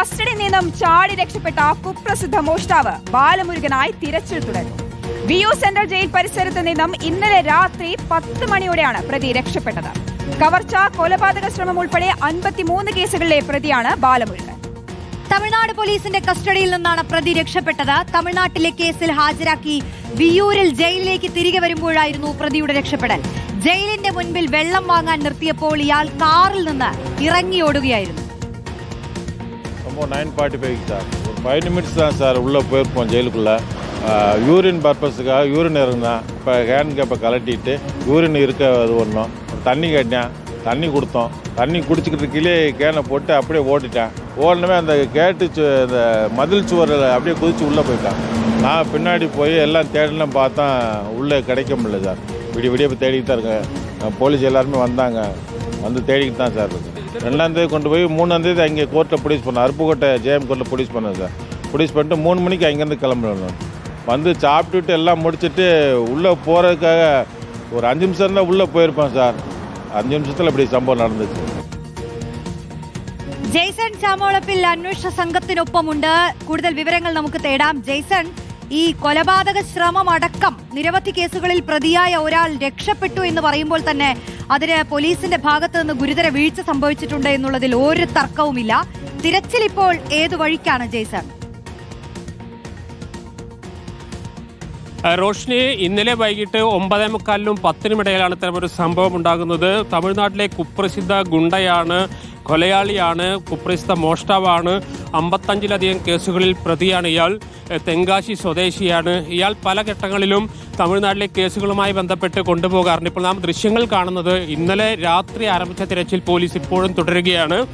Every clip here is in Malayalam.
കസ്റ്റഡിയിൽ നിന്നും ചാടി രക്ഷപ്പെട്ട കുപ്രസിദ്ധ മോഷ്ടാവ് ബാലമുരുകനായി തിരച്ചിൽ തുടരുന്നു. വിയു സെൻട്രൽ ജയിൽ പരിസരത്ത് നിന്നും ഇന്നലെ രാത്രി പത്ത് മണിയോടെയാണ് പ്രതി രക്ഷപ്പെട്ടത്. കവർച്ച കൊലപാതക ശ്രമം ഉൾപ്പെടെ അൻപത്തിമൂന്ന് കേസുകളിലെ പ്രതിയാണ് ബാലമുരുകൻ. തമിഴ്നാട് പോലീസിന്റെ കസ്റ്റഡിയിൽ നിന്നാണ് പ്രതി രക്ഷപ്പെട്ടത്. തമിഴ്നാട്ടിലെ കേസിൽ ഹാജരാക്കി വിയൂരിൽ ജയിലിലേക്ക് തിരികെ വരുമ്പോഴായിരുന്നു പ്രതിയുടെ രക്ഷപ്പെടൽ. ജയിലിന്റെ മുൻപിൽ വെള്ളം വാങ്ങാൻ നിർത്തിയപ്പോൾ ഇയാൾ കാറിൽ നിന്ന് ഇറങ്ങിയോടുകയായിരുന്നു. ரொம்ப நைன் ஃபார்ட்டி ஃபைவ் சார். ஒரு ஃபைவ் நிமிட்ஸ் தான் சார் உள்ளே போயிருப்போம் ஜெயிலுக்குள்ளே. யூரின் பர்பஸுக்காக யூரின் இருந்தேன் இப்போ ஹேண்ட் கேப்பை கலட்டிட்டு யூரின் இருக்க அது ஒன்றும் தண்ணி கட்டினேன் தண்ணி கொடுத்தோம். தண்ணி குடிச்சிக்கிட்டு கீழே கேனை போட்டு அப்படியே ஓட்டிட்டேன். ஓடனவே அந்த கேட்டு சு அந்த மதில் சுவரில் அப்படியே குதிச்சு உள்ளே போயிட்டான். நான் பின்னாடி போய் எல்லாம் தேடலாம் பார்த்தா உள்ளே கிடைக்க முடியல சார். விடிய விடிய போய் தேடிக்கிட்டு தான் இருக்கேன். போலீஸ் எல்லாருமே வந்தாங்க. வந்து தேடிக்கிட்டு தான் சார் இருக்கு. ரெண்டாம் தேதி கொண்டு போய் மூணாம் தேதி அங்கே கோர்ட்டில் ப்ரொடியூஸ் பண்ணேன் அருப்புக்கோட்டை ஜேஎம் கோர்ட்டில் ப்ரொடியூஸ் பண்ணேன் சார் ப்ரொடியூஸ் பண்ணிட்டு மூணு மணிக்கு அங்கேருந்து கிளம்பணும் வந்து சாப்பிட்டுட்டு எல்லாம் முடிச்சுட்டு உள்ளே போகிறதுக்காக ஒரு அஞ்சு நிமிஷம் தான் உள்ளே போயிருப்பேன் சார் அஞ்சு நிமிஷத்தில் இப்படி சம்பவம் நடந்துச்சு ജെയ്സൺ ചാമോളപ്പിൽ അന്വേഷണ സംഘത്തിനൊപ്പമുണ്ട് കൂടുതൽ വിവരങ്ങൾ നമുക്ക് തേടാം ജെയ്സൺ ഈ കൊലപാതക ശ്രമം അടക്കം നിരവധി കേസുകളിൽ പ്രതിയായ ഒരാൾ രക്ഷപ്പെട്ടു എന്ന് പറയുമ്പോൾ തന്നെ അതിന് പോലീസിന്റെ ഭാഗത്ത് നിന്ന് ഗുരുതര വീഴ്ച സംഭവിച്ചിട്ടുണ്ട് എന്നുള്ളതിൽ ഒരു തർക്കവുമില്ല. തിരച്ചിൽ ഇപ്പോൾ ഏതു വഴിക്കാണ് ജയ്സൺ റോഷ്നി ഇന്നലെ വൈകിട്ട് ഒമ്പതേ മുക്കാലിനും പത്തിനുമിടയിലാണ് ഒരു സംഭവം ഉണ്ടാകുന്നത്. തമിഴ്നാട്ടിലെ കുപ്രസിദ്ധ ഗുണ്ടയാണ് കൊലയാളിയാണ് കുപ്രസിദ്ധ മോഷ്ടാവാണ്. അമ്പത്തഞ്ചിലധികം കേസുകളിൽ പ്രതിയാണ് ഇയാൾ. തെങ്കാശി സ്വദേശിയാണ്. ഇയാൾ പല ഘട്ടങ്ങളിലും തമിഴ്നാട്ടിലെ കേസുകളുമായി ബന്ധപ്പെട്ട് കൊണ്ടുപോകാറുണ്ട്. ഇപ്പോൾ നാം ദൃശ്യങ്ങൾ കാണുന്നത് ഇന്നലെ രാത്രി ആരംഭിച്ച തിരച്ചിൽ പോലീസ് ഇപ്പോഴും തുടരുകയാണ്.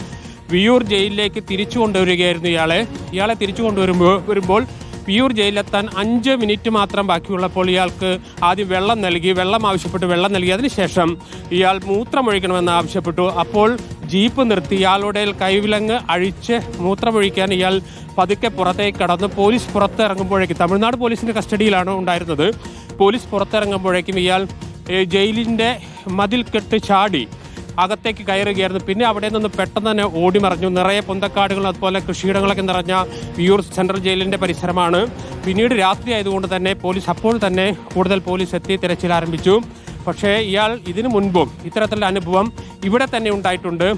വിയൂർ ജയിലിലേക്ക് തിരിച്ചു കൊണ്ടുവരികയായിരുന്നു ഇയാളെ. ഇയാളെ തിരിച്ചു കൊണ്ടുവരുമ്പോൾ വരുമ്പോൾ പിയൂർ ജയിലെത്താൻ അഞ്ച് മിനിറ്റ് മാത്രം ബാക്കിയുള്ളപ്പോൾ ഇയാൾക്ക് ആദ്യം വെള്ളം നൽകി വെള്ളം ആവശ്യപ്പെട്ട് വെള്ളം നൽകി. അതിനുശേഷം ഇയാൾ മൂത്രമൊഴിക്കണമെന്ന് ആവശ്യപ്പെട്ടു. അപ്പോൾ ജീപ്പ് നിർത്തി. ഇയാളുടെ കൈവിലങ്ങ് അഴിച്ച് മൂത്രമൊഴിക്കാൻ ഇയാൾ പതുക്കെ പുറത്തേക്ക് കടന്ന്. പോലീസ് പുറത്തിറങ്ങുമ്പോഴേക്കും തമിഴ്നാട് പോലീസിന്റെ കസ്റ്റഡിയിലാണ് ഉണ്ടായിരുന്നത്. പോലീസ് പുറത്തിറങ്ങുമ്പോഴേക്കും ഇയാൾ ജയിലിന്റെ മതിൽ കെട്ട് ചാടി അകത്തേക്ക് കയറുകയായിരുന്നു. പിന്നെ അവിടെ നിന്ന് പെട്ടെന്ന് തന്നെ ഓടി മറിഞ്ഞു. നിറയെ പൊന്തക്കാടുകളും അതുപോലെ കൃഷിയിടങ്ങളൊക്കെ നിറഞ്ഞ വിയൂർ സെൻട്രൽ ജയിലിന്റെ പരിസരമാണ്. പിന്നീട് രാത്രി ആയതുകൊണ്ട് തന്നെ പോലീസ് അപ്പോൾ തന്നെ കൂടുതൽ പോലീസ് എത്തി തിരച്ചിൽ ആരംഭിച്ചു. പക്ഷേ ഇയാൾ ഇതിനു മുൻപും ഇത്തരത്തിലുള്ള അനുഭവം ഇവിടെ തന്നെ ഉണ്ടായിട്ടുണ്ട്.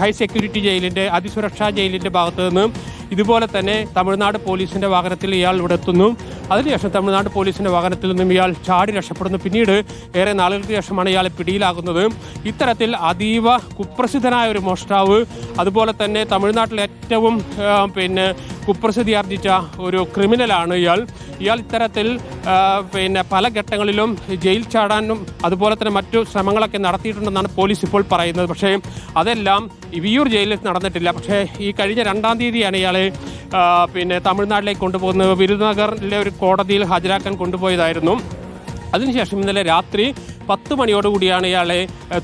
ഹൈ സെക്യൂരിറ്റി ജയിലിന്റെ അതിസുരക്ഷാ ജയിലിന്റെ ഭാഗത്തു നിന്നും ഇതുപോലെ തന്നെ തമിഴ്നാട് പോലീസിന്റെ വാഹനത്തിൽ ഇയാൾ ഇവിടെ എത്തുന്നു. അതിനുശേഷം തമിഴ്നാട് പോലീസിന്റെ വാഹനത്തിൽ നിന്നും ഇയാൾ ചാടി രക്ഷപ്പെടുന്നു. പിന്നീട് ഏറെ നാളുകൾക്ക് ശേഷമാണ് ഇയാൾ പിടിയിലാകുന്നത്. ഇത്തരത്തിൽ അതീവ കുപ്രസിദ്ധനായ ഒരു മോഷ്ടാവ് അതുപോലെ തന്നെ തമിഴ്നാട്ടിലെ ഏറ്റവും പിന്നെ കുപ്രസിദ്ധി ആർജിച്ച ഒരു ക്രിമിനലാണ് ഇയാൾ. ഇയാൾ ഇത്തരത്തിൽ പിന്നെ പല ഘട്ടങ്ങളിലും ജയിൽ ചാടാനും അതുപോലെ തന്നെ മറ്റു ശ്രമങ്ങളൊക്കെ നടത്തിയിട്ടുണ്ടെന്നാണ് പോലീസ് ഇപ്പോൾ പറയുന്നത്. പക്ഷേ അതെല്ലാം വിയൂർ ജയിലിൽ നടന്നിട്ടില്ല. പക്ഷേ ഈ കഴിഞ്ഞ രണ്ടാം തീയതിയാണ് ഇയാളെ പിന്നെ തമിഴ്നാട്ടിലേക്ക് കൊണ്ടുപോകുന്നത്. വിരുദ്നഗറിലെ ഒരു കോടതിയിൽ ഹാജരാക്കാൻ കൊണ്ടുപോയതായിരുന്നു. അതിനുശേഷം ഇന്നലെ രാത്രി പത്ത് മണിയോടുകൂടിയാണ് ഇയാളെ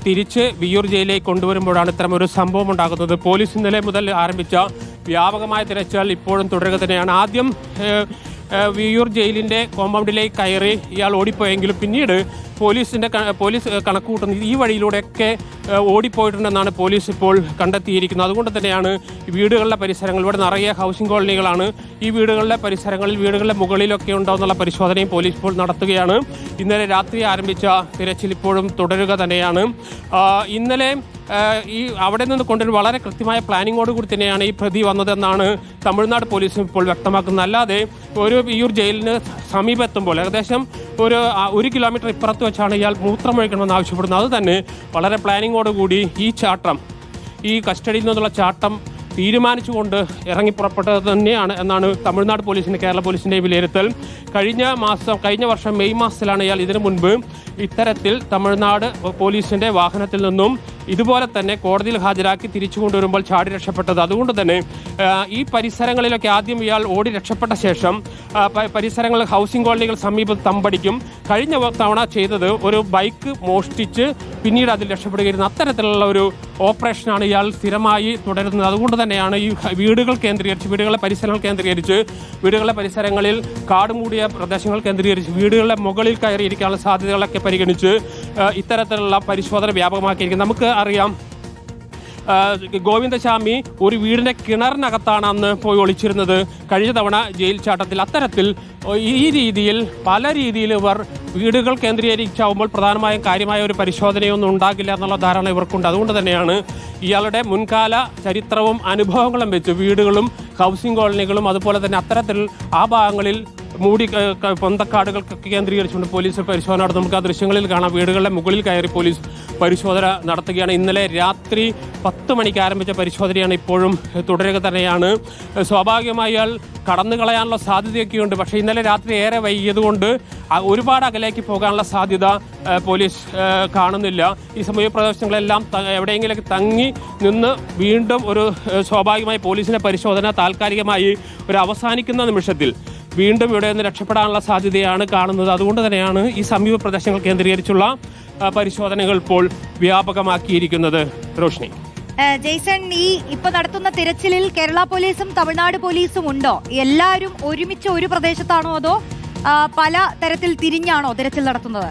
തിരിച്ച് വിയൂർ ജയിലിലേക്ക് കൊണ്ടുവരുമ്പോഴാണ് ഇത്തരം ഒരു സംഭവം ഉണ്ടാകുന്നത്. പോലീസ് ഇന്നലെ മുതൽ ആരംഭിച്ച വ്യാപകമായ തിരച്ചിൽ ഇപ്പോഴും തുടരുക തന്നെയാണ്. ആദ്യം വിയൂർ ജയിലിന്റെ കോമ്പൗണ്ടിലേക്ക് കയറി ഇയാൾ ഓടിപ്പോയെങ്കിലും പിന്നീട് പോലീസിന്റെ ക- പോലീസ് കണക്ക് കൂട്ടുന്നത് ഈ വഴിയിലൂടെയൊക്കെ ഓടിപ്പോയിട്ടുണ്ടെന്നാണ് പോലീസ് ഇപ്പോൾ കണ്ടെത്തിയിരിക്കുന്നത്. അതുകൊണ്ട് തന്നെയാണ് ഈ വീടുകളിലെ പരിസരങ്ങൾ ഇവിടെ നിറയെ ഹൗസിംഗ് കോളനികളാണ് ഈ വീടുകളിലെ പരിസരങ്ങളിൽ വീടുകളുടെ മുകളിലൊക്കെ ഉണ്ടോ എന്നുള്ള പരിശോധനയും പോലീസ് ഇപ്പോൾ നടത്തുകയാണ്. ഇന്നലെ രാത്രി ആരംഭിച്ച തിരച്ചിൽ ഇപ്പോഴും തുടരുക തന്നെയാണ്. ഇന്നലെ ഈ അവിടെ നിന്ന് കൊണ്ടൊരു വളരെ കൃത്യമായ പ്ലാനിങ്ങോട് കൂടി തന്നെയാണ് ഈ പ്രതി വന്നതെന്നാണ് തമിഴ്നാട് പോലീസും ഇപ്പോൾ വ്യക്തമാക്കുന്നത്. അല്ലാതെ ഒരു വിയൂർ ജയിലിന് സമീപെത്തുമ്പോൾ ഏകദേശം ഒരു ഒരു കിലോമീറ്റർ ഇപ്പുറത്ത് വെച്ചാണ് ഇയാൾ മൂത്രമൊഴിക്കണമെന്ന് ആവശ്യപ്പെടുന്നത്. അത് തന്നെ വളരെ പ്ലാനിങ്ങോട് കൂടി ഈ ചാട്ടം ഈ കസ്റ്റഡിയിൽ നിന്നുള്ള ചാട്ടം തീരുമാനിച്ചുകൊണ്ട് ഇറങ്ങി പുറപ്പെട്ടത് തന്നെയാണ് എന്നാണ് തമിഴ്നാട് പോലീസിന്റെ കേരള പോലീസിന്റെ വിലയിരുത്തൽ. കഴിഞ്ഞ മാസം കഴിഞ്ഞ വർഷം മെയ് മാസത്തിലാണ് ഇയാൾ ഇതിനു മുൻപ് ഇത്തരത്തിൽ തമിഴ്നാട് പോലീസിന്റെ വാഹനത്തിൽ നിന്നും ഇതുപോലെ തന്നെ കോടതിയിൽ ഹാജരാക്കി തിരിച്ചു കൊണ്ടുവരുമ്പോൾ ചാടി രക്ഷപ്പെട്ടത്. അതുകൊണ്ട് തന്നെ ഈ പരിസരങ്ങളിലൊക്കെ ആദ്യം ഇയാൾ ഓടി രക്ഷപ്പെട്ട ശേഷം പരിസരങ്ങൾ ഹൗസിംഗ് കോളനികൾ സമീപത്ത് തമ്പടിക്കും. കഴിഞ്ഞ തവണ ചെയ്തത് ഒരു ബൈക്ക് മോഷ്ടിച്ച് പിന്നീട് അതിൽ രക്ഷപ്പെടുകയായിരുന്നു. അത്തരത്തിലുള്ള ഒരു ഓപ്പറേഷനാണ് ഇയാൾ സ്ഥിരമായി തുടരുന്നത്. അതുകൊണ്ട് തന്നെയാണ് ഈ വീടുകൾ കേന്ദ്രീകരിച്ച് വീടുകളെ പരിസരങ്ങൾ കേന്ദ്രീകരിച്ച് വീടുകളെ പരിസരങ്ങളിൽ കാട് മൂടിയ പ്രദേശങ്ങൾ കേന്ദ്രീകരിച്ച് വീടുകളുടെ മുകളിൽ കയറിയിരിക്കാനുള്ള സാധ്യതകളൊക്കെ പരിഗണിച്ച് ഇത്തരത്തിലുള്ള പരിശോധന വ്യാപകമാക്കിയിരിക്കുന്നത് നമുക്ക് അറിയാം. ഗോവിന്ദശാമി ഒരു വീടിന്റെ കിണറിനകത്താണ് അന്ന് പോയി ഒളിച്ചിരുന്നത്. കഴിഞ്ഞ തവണ ജയിൽ ചാട്ടത്തിൽ അത്തരത്തിൽ ഈ രീതിയിൽ പല രീതിയിൽ ഇവർ വീടുകൾ കേന്ദ്രീകരിച്ചാവുമ്പോൾ പ്രധാനമായും കാര്യമായ ഒരു പരിശോധനയൊന്നും ഉണ്ടാകില്ല എന്നുള്ള ധാരണ ഇവർക്കുണ്ട്. അതുകൊണ്ട് തന്നെയാണ് ഇയാളുടെ മുൻകാല ചരിത്രവും അനുഭവങ്ങളും വെച്ച് വീടുകളും ഹൗസിംഗ് കോളനികളും അതുപോലെ തന്നെ അത്തരത്തിൽ ആ ഭാഗങ്ങളിൽ മൂടി ക- ക- പൊന്തക്കാടുകൾക്കൊക്കെ കേന്ദ്രീകരിച്ചുകൊണ്ട് പോലീസ് പരിശോധന നടത്തും. നമുക്ക് ആ ദൃശ്യങ്ങളിൽ കാണാം. വീടുകളുടെ മുകളിൽ കയറി പോലീസ് പരിശോധന നടത്തുകയാണ്. ഇന്നലെ രാത്രി പത്ത് മണിക്ക് ആരംഭിച്ച പരിശോധനയാണ് ഇപ്പോഴും തുടരുക തന്നെയാണ്. സ്വാഭാവികമായി അയാൾ കടന്നു കളയാനുള്ള സാധ്യതയൊക്കെയുണ്ട്. പക്ഷേ ഇന്നലെ രാത്രി ഏറെ വൈകിയതുകൊണ്ട് ഒരുപാട് അകലേക്ക് പോകാനുള്ള സാധ്യത പോലീസ് കാണുന്നില്ല. ഈ സമയ പ്രദേശങ്ങളെല്ലാം എവിടെയെങ്കിലൊക്കെ തങ്ങി നിന്ന് വീണ്ടും ഒരു സ്വാഭാവികമായി പോലീസിന്റെ പരിശോധന താൽക്കാലികമായി ഒരു അവസാനിക്കുന്ന നിമിഷത്തിൽ വീണ്ടും ഇവിടെ നിന്ന് രക്ഷപ്പെടാനുള്ള സാധ്യതയാണ് കാണുന്നത്. അതുകൊണ്ട് തന്നെയാണ് ഈ സമീപ പ്രദേശങ്ങൾ കേന്ദ്രീകരിച്ചുള്ള പരിശോധനകൾ ഇപ്പോൾ വ്യാപകമാക്കിയിരിക്കുന്നത്. റോഷ്നി. ജെയ്സൺ ഈ ഇപ്പൊ നടത്തുന്ന തിരച്ചിലിൽ കേരള പോലീസും തമിഴ്നാട് പോലീസും ഉണ്ടോ? എല്ലാവരും ഒരുമിച്ച് ഒരു പ്രദേശത്താണോ അതോ പല തരത്തിൽ തിരിഞ്ഞാണോ തിരച്ചിൽ നടത്തുന്നത്?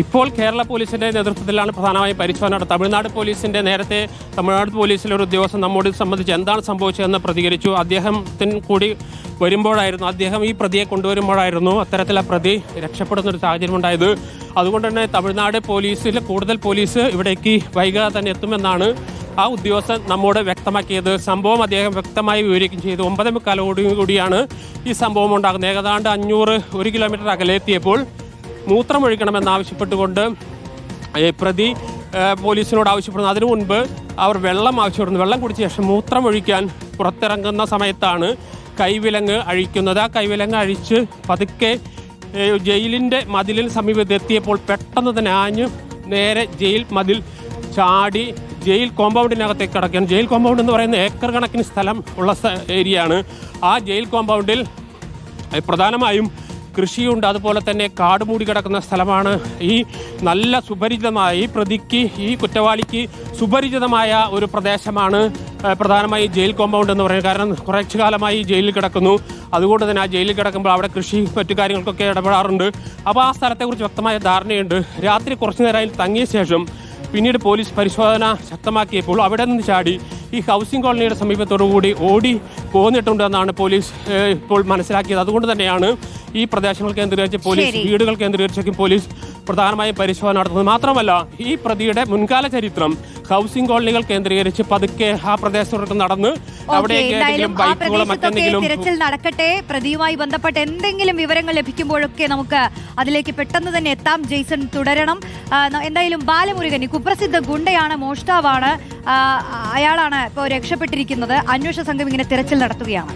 ഇപ്പോൾ കേരള പോലീസിന്റെ നേതൃത്വത്തിലാണ് പ്രധാനമായും പരിശോധന. തമിഴ്നാട് പോലീസിന്റെ നേരത്തെ തമിഴ്നാട് പോലീസിലെ ഒരു ഉദ്യോഗസ്ഥൻ നമ്മോട് സംബന്ധിച്ച് എന്താണ് സംഭവിച്ചതെന്ന് പ്രതികരിച്ചു. അദ്ദേഹത്തിന് കൂടി വരുമ്പോഴായിരുന്നു അദ്ദേഹം ഈ പ്രതിയെ കൊണ്ടുവരുമ്പോഴായിരുന്നു അത്തരത്തിൽ ആ പ്രതി രക്ഷപ്പെടുന്ന ഒരു സാഹചര്യം ഉണ്ടായത് അതുകൊണ്ട് തന്നെ തമിഴ്നാട് പോലീസിൽ കൂടുതൽ പോലീസ് ഇവിടേക്ക് വൈകാതെ തന്നെ എത്തുമെന്നാണ് ആ ഉദ്യോഗസ്ഥൻ നമ്മോട് വ്യക്തമാക്കിയത്. സംഭവം അദ്ദേഹം വ്യക്തമായി വിവരിക്കുകയും ചെയ്തു. ഒമ്പതേ മുക്കാലോടുകൂടിയാണ് ഈ സംഭവം ഉണ്ടാകുന്നത്. ഏകദാണ്ട് അഞ്ഞൂറ് ഒരു കിലോമീറ്റർ അകലെ എത്തിയപ്പോൾ മൂത്രമൊഴിക്കണമെന്നാവശ്യപ്പെട്ടുകൊണ്ട് പ്രതി പോലീസിനോട് ആവശ്യപ്പെടുന്നു അതിനു മുൻപ് അവർ വെള്ളം ആവശ്യപ്പെടുന്നു. വെള്ളം കുടിച്ച ശേഷം മൂത്രമൊഴിക്കാൻ പുറത്തിറങ്ങുന്ന സമയത്താണ് കൈവിലങ്ങ് അഴിക്കുന്നത്. ആ കൈവിലങ്ങ് അഴിച്ച് പതുക്കെ ജയിലിന്റെ മതിലിന് സമീപത്ത് എത്തിയപ്പോൾ പെട്ടെന്ന് തന്നെ ആഞ്ഞ് നേരെ ജയിൽ മതിൽ ചാടി ജയിൽ കോമ്പൗണ്ടിനകത്തേക്ക് കിടക്കുകയാണ്. ജയിൽ കോമ്പൗണ്ട് എന്ന് പറയുന്ന ഏക്കർ കണക്കിന് സ്ഥലം ഉള്ള ഏരിയയാണ്. ആ ജയിൽ കോമ്പൗണ്ടിൽ പ്രധാനമായും കൃഷിയുണ്ട്. അതുപോലെ തന്നെ കാട് മൂടി കിടക്കുന്ന സ്ഥലമാണ് ഈ നല്ല സുപരിചിതമായ ഈ പ്രതിക്ക് ഈ കുറ്റവാളിക്ക് സുപരിചിതമായ ഒരു പ്രദേശമാണ് പ്രധാനമായി ജയിൽ കോമ്പൗണ്ട് എന്ന് പറയുന്നത്. കാരണം കുറച്ചു കാലമായി ജയിലിൽ കിടക്കുന്നു. അതുകൊണ്ട് തന്നെ ആ ജയിലിൽ കിടക്കുമ്പോൾ അവിടെ കൃഷി മറ്റു കാര്യങ്ങൾക്കൊക്കെ ഇടപെടാറുണ്ട്. അപ്പോൾ ആ സ്ഥലത്തെക്കുറിച്ച് വ്യക്തമായ ധാരണയുണ്ട്. രാത്രി കുറച്ചു നേരമായി തങ്ങിയ ശേഷം പിന്നീട് പോലീസ് പരിശോധന ശക്തമാക്കിയപ്പോൾ അവിടെ നിന്ന് ചാടി ഈ ഹൗസിംഗ് കോളനിയുടെ സമീപത്തോടു കൂടി ഓടി പോന്നിട്ടുണ്ടെന്നാണ് പോലീസ് ഇപ്പോൾ മനസ്സിലാക്കിയത്. അതുകൊണ്ട് തന്നെയാണ് ഈ പ്രദേശങ്ങൾ കേന്ദ്രീകരിച്ച് പോലീസ് വീടുകൾ കേന്ദ്രീകരിച്ചൊക്കെ പോലീസ് പ്രധാനമായും പരിശോധന നടത്തുന്നത് മാത്രമല്ല ഈ പ്രതിയുടെ മുൻകാല ചരിത്രം ഹൗസിംഗ് കോളനികൾ കേന്ദ്രീകരിച്ച് പതുക്കെ ആ പ്രദേശത്തോട്ട് നടന്ന് തിരച്ചിൽ നടക്കട്ടെ. പ്രതിയുമായി ബന്ധപ്പെട്ട് എന്തെങ്കിലും വിവരങ്ങൾ ലഭിക്കുമ്പോഴൊക്കെ നമുക്ക് അതിലേക്ക് പെട്ടെന്ന് തന്നെ എത്താം. ജെയ്സൺ തുടരണം. എന്തായാലും ബാലമുരുകൻ കുപ്രസിദ്ധ ഗുണ്ടയാണ് മോഷ്ടാവാണ്. അയാളാണ് ഇപ്പോൾ രക്ഷപ്പെട്ടിരിക്കുന്നത്. അന്വേഷണ സംഘം ഇങ്ങനെ തിരച്ചിൽ നടത്തുകയാണ്.